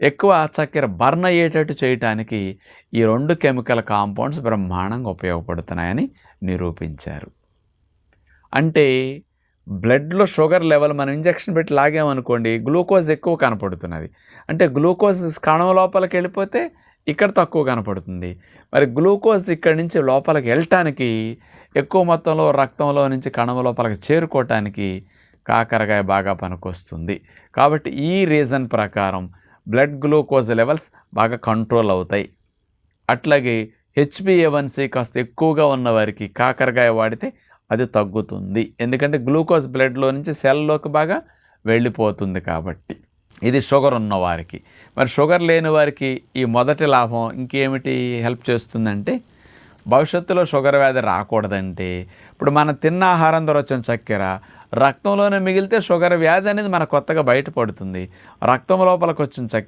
ఎక్కువ చక్కెర బర్న్ అయ్యేటట్టు చేయటానికి ఈ రెండు కెమికల్ కాంపౌండ్స్ బ్రహ్మాండంగా ఉపయోగపడుతున్నాయని నిరూపించారు. అంటే బ్లడ్లో షుగర్ లెవెల్ మనం ఇంజెక్షన్ పెట్టి లాగామనుకోండి గ్లూకోజ్ ఎక్కువ కనపడుతున్నది. అంటే గ్లూకోజ్ కణం లోపలికి వెళ్ళిపోతే ఇక్కడ తక్కువ కనపడుతుంది. మరి గ్లూకోజ్ ఇక్కడి నుంచి లోపలికి వెళ్ళటానికి ఎక్కువ మొత్తంలో రక్తంలో నుంచి కణం లోపలికి చేరుకోవటానికి కాకరకాయ బాగా పనికొస్తుంది. కాబట్టి ఈ రీజన్ ప్రకారం బ్లడ్ గ్లూకోజ్ లెవెల్స్ బాగా కంట్రోల్ అవుతాయి. అట్లాగే H B A one C కాస్త ఎక్కువగా ఉన్న వారికి కాకరకాయ వాడితే అది తగ్గుతుంది. ఎందుకంటే గ్లూకోజ్ బ్లడ్లో నుంచి సెల్లోకి బాగా వెళ్ళిపోతుంది కాబట్టి. ఇది షుగర్ ఉన్నవారికి మరి షుగర్ లేని వారికి ఈ మొదటి లాభం ఇంకేమిటి హెల్ప్ చేస్తుందంటే భవిష్యత్తులో షుగర్ వ్యాధి రాకూడదంటే. ఇప్పుడు మనం తిన్న ఆహారం ద్వారా వచ్చిన చక్కెర రక్తంలోనే మిగిలితే షుగర్ వ్యాధి అనేది మన కొత్తగా బయటపడుతుంది. రక్తం లోపలికి వచ్చిన చక్కెర